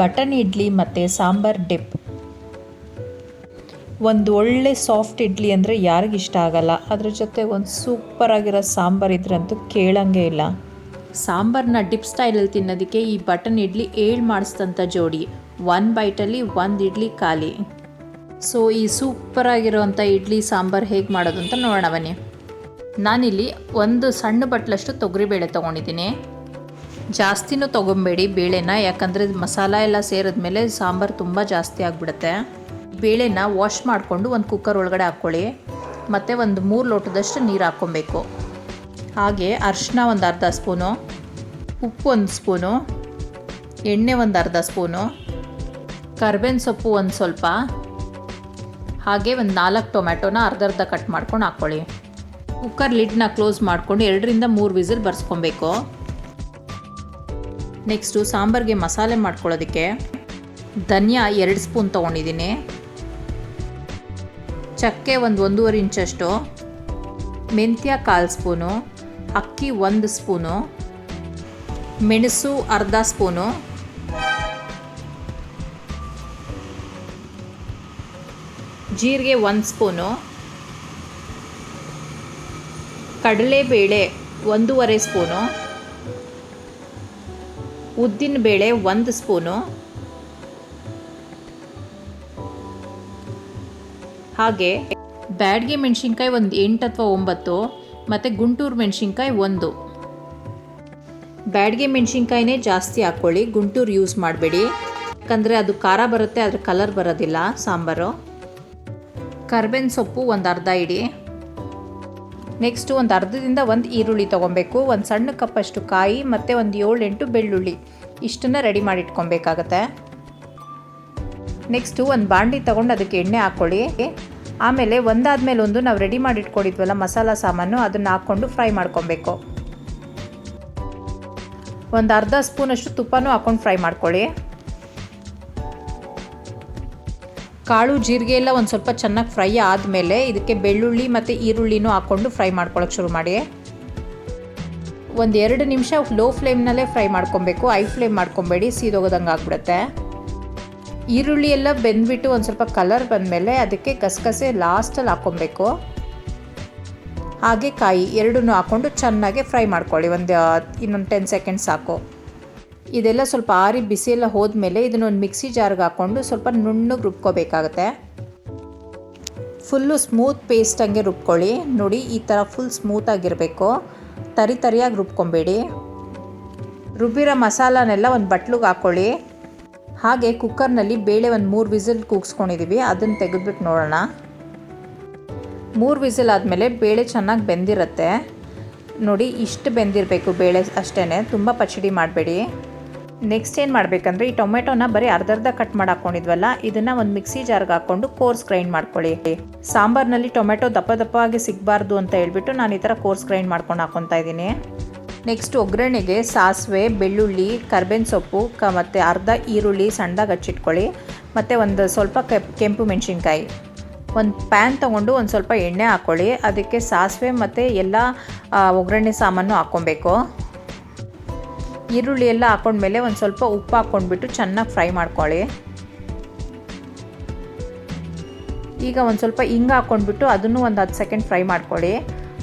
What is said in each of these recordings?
Button idli ಮತ್ತು sambar drip. ಒಂದು ಒಳ್ಳೆ ಸಾಫ್ಟ್ ಇಡ್ಲಿ ಅಂದರೆ ಯಾರಿಗಿಷ್ಟ ಆಗಲ್ಲ. ಅದ್ರ ಜೊತೆ ಒಂದು ಸೂಪರಾಗಿರೋ ಸಾಂಬಾರು ಇದ್ರಂತೂ ಕೇಳಂಗೆ ಇಲ್ಲ. ಸಾಂಬಾರನ್ನ ಡಿಪ್ ಸ್ಟೈಲಲ್ಲಿ ತಿನ್ನೋದಕ್ಕೆ ಈ ಬಟನ್ ಇಡ್ಲಿ ಏಳು ಮಾಡಿಸ್ದಂಥ ಜೋಡಿ. ಒನ್ ಬೈಟಲ್ಲಿ ಒಂದು ಇಡ್ಲಿ ಖಾಲಿ. ಸೊ ಈ ಸೂಪರಾಗಿರೋವಂಥ ಇಡ್ಲಿ ಸಾಂಬಾರು ಹೇಗೆ ಮಾಡೋದು ಅಂತ ನೋಡೋಣ ಬನ್ನಿ. ನಾನಿಲ್ಲಿ ಒಂದು ಸಣ್ಣ ಬಟ್ಲಷ್ಟು ತೊಗರಿಬೇಳೆ ತೊಗೊಂಡಿದ್ದೀನಿ. ಜಾಸ್ತಿನೂ ತೊಗೊಬೇಡಿ ಬೇಳೆನ, ಯಾಕಂದರೆ ಮಸಾಲ ಎಲ್ಲ ಸೇರಿದ್ಮೇಲೆ ಸಾಂಬಾರು ತುಂಬ ಜಾಸ್ತಿ ಆಗಿಬಿಡುತ್ತೆ. ಬೇಳೆನ ವಾಶ್ ಮಾಡಿಕೊಂಡು ಒಂದು ಕುಕ್ಕರ್ ಒಳಗಡೆ ಹಾಕ್ಕೊಳ್ಳಿ. ಮತ್ತು ಒಂದು ಮೂರು ಲೋಟದಷ್ಟು ನೀರು ಹಾಕ್ಕೊಬೇಕು. ಹಾಗೆ ಅರಿಶಿನ ಒಂದು ಅರ್ಧ ಸ್ಪೂನು, ಉಪ್ಪು ಒಂದು ಸ್ಪೂನು, ಎಣ್ಣೆ ಒಂದು ಅರ್ಧ ಸ್ಪೂನು, ಕರ್ಬೇವಿನ ಸೊಪ್ಪು ಒಂದು ಸ್ವಲ್ಪ. ಹಾಗೆ ಒಂದು ನಾಲ್ಕು ಟೊಮ್ಯಾಟೊನ ಅರ್ಧ ಅರ್ಧ ಕಟ್ ಮಾಡ್ಕೊಂಡು ಹಾಕ್ಕೊಳ್ಳಿ. ಕುಕ್ಕರ್ ಲಿಡ್ನ ಕ್ಲೋಸ್ ಮಾಡ್ಕೊಂಡು ಎರಡರಿಂದ ಮೂರು ವಿಸಿಲ್ ಬರ್ಸ್ಕೊಬೇಕು. ನೆಕ್ಸ್ಟು ಸಾಂಬಾರಿಗೆ ಮಸಾಲೆ ಮಾಡ್ಕೊಳ್ಳೋದಕ್ಕೆ ಧನಿಯಾ ಎರಡು ಸ್ಪೂನ್ ತೊಗೊಂಡಿದ್ದೀನಿ. ಚಕ್ಕೆ ಒಂದು ಒಂದೂವರೆ ಇಂಚಷ್ಟು. ಮೆಂತ್ಯ ಕಾಲು ಸ್ಪೂನು. ಅಕ್ಕಿ ಒಂದು ಸ್ಪೂನು. ಮೆಣಸು ಅರ್ಧ ಸ್ಪೂನು. ಜೀರಿಗೆ ಒಂದು ಸ್ಪೂನು. ಕಡಲೆಬೇಳೆ ಒಂದೂವರೆ ಸ್ಪೂನು. ಉದ್ದಿನ ಬೇಳೆ ಒಂದು ಸ್ಪೂನು. ಹಾಗೆ ಬ್ಯಾಡ್ಗೆ ಮೆಣಸಿನ್ಕಾಯಿ ಒಂದು ಎಂಟು ಅಥವಾ ಒಂಬತ್ತು, ಮತ್ತು ಗುಂಟೂರು ಮೆಣಸಿನ್ಕಾಯಿ ಒಂದು. ಬ್ಯಾಡ್ಗೆ ಮೆಣಸಿನ್ಕಾಯಿನೇ ಜಾಸ್ತಿ ಹಾಕ್ಕೊಳ್ಳಿ ಗುಂಟೂರು ಯೂಸ್ ಮಾಡಬೇಡಿ. ಯಾಕಂದರೆ ಅದು ಖಾರ ಬರುತ್ತೆ ಅದ್ರ ಕಲರ್ ಬರೋದಿಲ್ಲ ಸಾಂಬಾರು. ಕರ್ಬೇವಿನ ಸೊಪ್ಪು ಒಂದು ಅರ್ಧ ಇಡಿ. ನೆಕ್ಸ್ಟು ಒಂದು ಅರ್ಧದಿಂದ ಒಂದು ಈರುಳ್ಳಿ ತೊಗೊಬೇಕು, ಒಂದು ಸಣ್ಣ ಕಪ್ಪಷ್ಟು ಕಾಯಿ, ಮತ್ತು ಒಂದು ಏಳೆಂಟು ಬೆಳ್ಳುಳ್ಳಿ. ಇಷ್ಟನ್ನು ರೆಡಿ ಮಾಡಿ ಇಟ್ಕೊಬೇಕಾಗತ್ತೆ. ನೆಕ್ಸ್ಟು ಒಂದು ಬಾಂಡಿ ತೊಗೊಂಡು ಅದಕ್ಕೆ ಎಣ್ಣೆ ಹಾಕ್ಕೊಳ್ಳಿ ಆಮೇಲೆ ಒಂದಾದ್ಮೇಲೆ ಒಂದು ನಾವು ರೆಡಿ ಮಾಡಿ ಇಟ್ಕೊಂಡಿದ್ವಲ್ಲ ಮಸಾಲ ಸಾಮಾನು, ಅದನ್ನು ಹಾಕ್ಕೊಂಡು ಫ್ರೈ ಮಾಡ್ಕೊಬೇಕು. ಒಂದು ಅರ್ಧ ಸ್ಪೂನಷ್ಟು ತುಪ್ಪನೂ ಹಾಕ್ಕೊಂಡು ಫ್ರೈ ಮಾಡ್ಕೊಳ್ಳಿ. ಕಾಳು ಜೀರಿಗೆ ಎಲ್ಲ ಒಂದು ಸ್ವಲ್ಪ ಚೆನ್ನಾಗಿ ಫ್ರೈ ಆದಮೇಲೆ ಇದಕ್ಕೆ ಬೆಳ್ಳುಳ್ಳಿ ಮತ್ತು ಈರುಳ್ಳಿನೂ ಹಾಕ್ಕೊಂಡು ಫ್ರೈ ಮಾಡ್ಕೊಳ್ಳೋಕೆ ಶುರು ಮಾಡಿ. ಒಂದು ಎರಡು ನಿಮಿಷ ಲೋ ಫ್ಲೇಮ್ನಲ್ಲೇ ಫ್ರೈ ಮಾಡ್ಕೊಬೇಕು. ಐ ಫ್ಲೇಮ್ ಮಾಡ್ಕೊಬೇಡಿ, ಸೀದೋಗೋದಂಗೆ ಆಗ್ಬಿಡುತ್ತೆ. ಈರುಳ್ಳಿ ಎಲ್ಲ ಬೆಂದ್ಬಿಟ್ಟು ಒಂದು ಸ್ವಲ್ಪ ಕಲರ್ ಬಂದಮೇಲೆ ಅದಕ್ಕೆ ಗಸಗಸೆ ಲಾಸ್ಟಲ್ಲಿ ಹಾಕ್ಕೊಬೇಕು ಹಾಗೆ ಕಾಯಿ ಎರಡನ್ನೂ ಹಾಕ್ಕೊಂಡು ಚೆನ್ನಾಗಿ ಫ್ರೈ ಮಾಡ್ಕೊಳ್ಳಿ. ಒಂದು, ಇನ್ನೊಂದು ಟೆನ್ ಸೆಕೆಂಡ್ಸ್ ಸಾಕು. ಇದೆಲ್ಲ ಸ್ವಲ್ಪ ಆರಿ ಬಿಸಿ ಎಲ್ಲ ಹೋದ್ಮೇಲೆ ಇದನ್ನ ಒಂದು ಮಿಕ್ಸಿ ಜಾರ್ಗೆ ಹಾಕ್ಕೊಂಡು ಸ್ವಲ್ಪ ನುಣ್ಣಗೆ ರುಬ್ಕೋಬೇಕಾಗತ್ತೆ. ಫುಲ್ಲು ಸ್ಮೂತ್ ಪೇಸ್ಟ್ ಹಂಗೆ ರುಬ್ಕೊಳ್ಳಿ. ನೋಡಿ, ಈ ಥರ ಫುಲ್ ಸ್ಮೂತಾಗಿರಬೇಕು ತರಿ ತರಿಯಾಗಿ ರುಬ್ಕೊಬೇಡಿ. ರುಬ್ಬಿರೋ ಮಸಾಲನೆಲ್ಲ ಒಂದು ಬಟ್ಲಿಗೆ ಹಾಕ್ಕೊಳ್ಳಿ. ಹಾಗೆ ಕುಕ್ಕರ್ನಲ್ಲಿ ಬೇಳೆ ಒಂದು ಮೂರು ವಿಸಿಲ್ ಕೂಗಿಸ್ಕೊಂಡಿದ್ದೀವಿ ಅದನ್ನು ತೆಗೆದ್ಬಿಟ್ಟು ನೋಡೋಣ. ಮೂರು ವಿಸಿಲ್ ಆದಮೇಲೆ ಬೇಳೆ ಚೆನ್ನಾಗಿ ಬೆಂದಿರುತ್ತೆ. ನೋಡಿ, ಇಷ್ಟು ಬೆಂದಿರಬೇಕು ಬೇಳೆ ಅಷ್ಟೇ ತುಂಬ ಪಚಡಿ ಮಾಡಬೇಡಿ. ನೆಕ್ಸ್ಟ್ ಏನು ಮಾಡಬೇಕಂದ್ರೆ, ಈ ಟೊಮೆಟೊನ ಬರೀ ಅರ್ಧರ್ಧ ಅರ್ಧ ಕಟ್ ಮಾಡಿ ಹಾಕೊಂಡಿದ್ವಲ್ಲ, ಇದನ್ನು ಒಂದು ಮಿಕ್ಸಿ ಜಾರ್ಗೆ ಹಾಕೊಂಡು ಕೋರ್ಸ್ ಗ್ರೈಂಡ್ ಮಾಡ್ಕೊಳ್ಳಿ. ಸಾಂಬಾರ್ನಲ್ಲಿ ಟೊಮೆಟೊ ದಪ್ಪ ದಪ್ಪವಾಗಿ ಸಿಗಬಾರ್ದು ಅಂತ ಹೇಳ್ಬಿಟ್ಟು ನಾನು ಈ ಥರ ಕೋರ್ಸ್ ಗ್ರೈಂಡ್ ಮಾಡ್ಕೊಂಡು ಹಾಕ್ಕೊತಾ ಇದ್ದೀನಿ. ನೆಕ್ಸ್ಟ್ ಒಗ್ಗರಣೆಗೆ ಸಾಸಿವೆ, ಬೆಳ್ಳುಳ್ಳಿ ಕರ್ಬೇವಿನ ಸೊಪ್ಪು, ಕ ಮತ್ತು ಅರ್ಧ ಈರುಳ್ಳಿ ಸಣ್ಣದಾಗಿ ಹಚ್ಚಿಟ್ಕೊಳ್ಳಿ. ಮತ್ತು ಒಂದು ಸ್ವಲ್ಪ ಕೆಂಪು ಮೆಣಸಿನ್ಕಾಯಿ. ಒಂದು ಪ್ಯಾನ್ ತೊಗೊಂಡು ಒಂದು ಸ್ವಲ್ಪ ಎಣ್ಣೆ ಹಾಕ್ಕೊಳ್ಳಿ ಅದಕ್ಕೆ ಸಾಸಿವೆ ಮತ್ತು ಎಲ್ಲ ಒಗ್ಗರಣೆ ಸಾಮಾನು ಹಾಕ್ಕೊಬೇಕು. ಈರುಳ್ಳಿ ಎಲ್ಲ ಹಾಕೊಂಡ್ಮೇಲೆ ಒಂದು ಸ್ವಲ್ಪ ಉಪ್ಪು ಹಾಕ್ಕೊಂಡ್ಬಿಟ್ಟು ಚೆನ್ನಾಗಿ ಫ್ರೈ ಮಾಡ್ಕೊಳ್ಳಿ. ಈಗ ಒಂದು ಸ್ವಲ್ಪ ಹಿಂಗ ಹಾಕ್ಕೊಂಡ್ಬಿಟ್ಟು ಅದನ್ನು ಒಂದು ಹತ್ತು ಸೆಕೆಂಡ್ ಫ್ರೈ ಮಾಡ್ಕೊಳ್ಳಿ.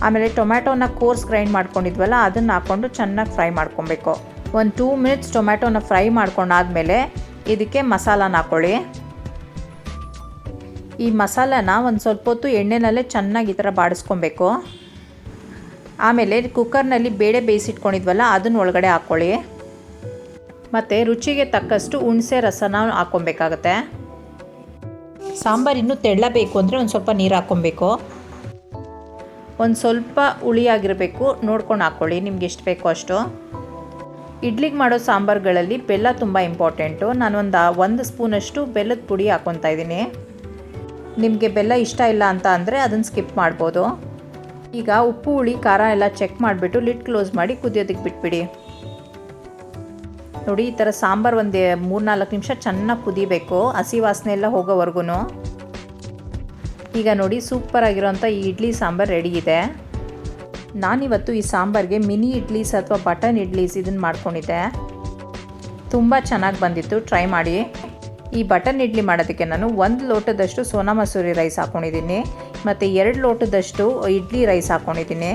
ಆಮೇಲೆ ಟೊಮ್ಯಾಟೋನ ಕೋರ್ಸ್ ಗ್ರೈಂಡ್ ಮಾಡ್ಕೊಂಡಿದ್ವಲ್ಲ, ಅದನ್ನು ಹಾಕ್ಕೊಂಡು ಚೆನ್ನಾಗಿ ಫ್ರೈ ಮಾಡ್ಕೊಬೇಕು. ಒಂದು ಟೂ ಮಿನಿಟ್ಸ್ ಟೊಮ್ಯಾಟೋನ ಫ್ರೈ ಮಾಡ್ಕೊಂಡಾದ್ಮೇಲೆ ಇದಕ್ಕೆ ಮಸಾಲಾನ ಹಾಕ್ಕೊಳ್ಳಿ ಈ ಮಸಾಲಾನ ಒಂದು ಸ್ವಲ್ಪ ಹೊತ್ತು ಎಣ್ಣೆನಲ್ಲೇ ಚೆನ್ನಾಗಿ ಈ ಥರ ಬಾಡಿಸ್ಕೊಬೇಕು. ಆಮೇಲೆ ಕುಕ್ಕರ್ನಲ್ಲಿ ಬೇಳೆ ಬೇಯಿಸಿಟ್ಕೊಂಡಿದ್ವಲ್ಲ, ಅದನ್ನು ಒಳಗಡೆ ಹಾಕ್ಕೊಳ್ಳಿ ಮತ್ತು ರುಚಿಗೆ ತಕ್ಕಷ್ಟು ಹುಣಸೆ ರಸನ ಹಾಕ್ಕೊಬೇಕಾಗತ್ತೆ. ಸಾಂಬಾರು ಇನ್ನೂ ತೆಳ್ಳಬೇಕು ಅಂದರೆ ಒಂದು ಸ್ವಲ್ಪ ನೀರು ಹಾಕ್ಕೊಬೇಕು. ಒಂದು ಸ್ವಲ್ಪ ಹುಳಿಯಾಗಿರಬೇಕು ನೋಡ್ಕೊಂಡು ಹಾಕ್ಕೊಳ್ಳಿ ನಿಮ್ಗೆ ಎಷ್ಟು ಬೇಕೋ ಅಷ್ಟು. ಇಡ್ಲಿಗೆ ಮಾಡೋ ಸಾಂಬಾರುಗಳಲ್ಲಿ ಬೆಲ್ಲ ತುಂಬ ಇಂಪಾರ್ಟೆಂಟು. ನಾನು ಒಂದು ಒಂದು ಸ್ಪೂನಷ್ಟು ಬೆಲ್ಲದ ಪುಡಿ ಹಾಕ್ಕೊತಾ ಇದ್ದೀನಿ. ನಿಮಗೆ ಬೆಲ್ಲ ಇಷ್ಟ ಇಲ್ಲ ಅಂತ ಅಂದರೆ ಅದನ್ನು ಸ್ಕಿಪ್ ಮಾಡ್ಬೋದು. ಈಗ ಉಪ್ಪು, ಹುಳಿ, ಖಾರ ಎಲ್ಲ ಚೆಕ್ ಮಾಡಿಬಿಟ್ಟು ಲಿಡ್ ಕ್ಲೋಸ್ ಮಾಡಿ ಕುದಿಯೋದಕ್ಕೆ ಬಿಟ್ಬಿಡಿ. ನೋಡಿ, ಈ ಥರ ಸಾಂಬಾರು ಒಂದು ಮೂರ್ನಾಲ್ಕು ನಿಮಿಷ ಚೆನ್ನಾಗಿ ಕುದಿಬೇಕು. ಹಸಿ ವಾಸನೆ ಎಲ್ಲ ಹೋಗೋವರೆಗೂ ಈಗ ನೋಡಿ ಸೂಪರ್ ಆಗಿರೋಂಥ ಈ ಇಡ್ಲಿ ಸಾಂಬಾರು ರೆಡಿ ಇದೆ. ನಾನಿವತ್ತು ಈ ಸಾಂಬಾರಿಗೆ ಮಿನಿ ಇಡ್ಲೀಸ್ ಅಥವಾ ಬಟನ್ ಇಡ್ಲೀಸ್ ಇದನ್ನು ಮಾಡ್ಕೊಂಡಿದ್ದೆ. ತುಂಬ ಚೆನ್ನಾಗಿ ಬಂದಿತ್ತು ಟ್ರೈ ಮಾಡಿ. ಈ ಬಟನ್ ಇಡ್ಲಿ ಮಾಡೋದಕ್ಕೆ ನಾನು ಒಂದು ಲೋಟದಷ್ಟು ಸೋನಾ ಮಸೂರಿ ರೈಸ್ ಹಾಕ್ಕೊಂಡಿದ್ದೀನಿ ಮತ್ತು ಎರಡು ಲೋಟದಷ್ಟು ಇಡ್ಲಿ ರೈಸ್ ಹಾಕ್ಕೊಂಡಿದ್ದೀನಿ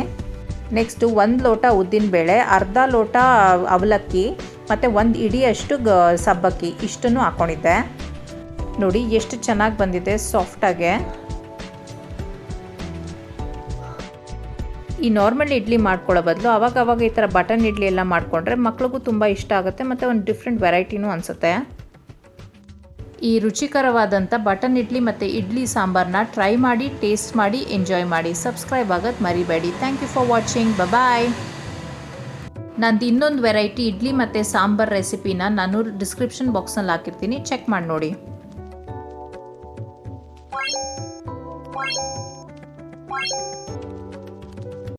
ನೆಕ್ಸ್ಟು ಒಂದು ಲೋಟ ಉದ್ದಿನಬೇಳೆ ಅರ್ಧ ಲೋಟ ಅವಲಕ್ಕಿ, ಮತ್ತು ಒಂದು ಇಡಿಯಷ್ಟು ಗ ಸಬ್ಬಕ್ಕಿ, ಇಷ್ಟನ್ನು ಹಾಕ್ಕೊಂಡಿದ್ದೆ ನೋಡಿ ಎಷ್ಟು ಚೆನ್ನಾಗಿ ಬಂದಿದೆ ಸಾಫ್ಟಾಗೆ ಈ ನಾರ್ಮಲ್ ಇಡ್ಲಿ ಮಾಡ್ಕೊಳ್ಳೋ ಬದಲು ಅವಾಗ ಅವಾಗ ಈ ಥರ ಬಟನ್ ಇಡ್ಲಿ ಎಲ್ಲ ಮಾಡಿಕೊಂಡ್ರೆ ಮಕ್ಳಿಗೂ ತುಂಬ ಇಷ್ಟ ಆಗುತ್ತೆ, ಮತ್ತು ಒಂದು ಡಿಫ್ರೆಂಟ್ ವೆರೈಟಿನೂ ಅನಿಸುತ್ತೆ. ಈ ರುಚಿಕರವಾದಂಥ ಬಟನ್ ಇಡ್ಲಿ ಮತ್ತು ಇಡ್ಲಿ ಸಾಂಬಾರನ್ನ ಟ್ರೈ ಮಾಡಿ ಟೇಸ್ಟ್ ಮಾಡಿ ಎಂಜಾಯ್ ಮಾಡಿ. ಸಬ್ಸ್ಕ್ರೈಬ್ ಆಗೋದು ಮರಿಬೇಡಿ. Thank you for watching bye ನಂದು ಇನ್ನೊಂದು ವೆರೈಟಿ ಇಡ್ಲಿ ಮತ್ತು ಸಾಂಬಾರ್ ರೆಸಿಪಿನ ನಾನು ಡಿಸ್ಕ್ರಿಪ್ಷನ್ ಬಾಕ್ಸ್ನಲ್ಲಿ ಹಾಕಿರ್ತೀನಿ. ಚೆಕ್ ಮಾಡಿ ನೋಡಿ.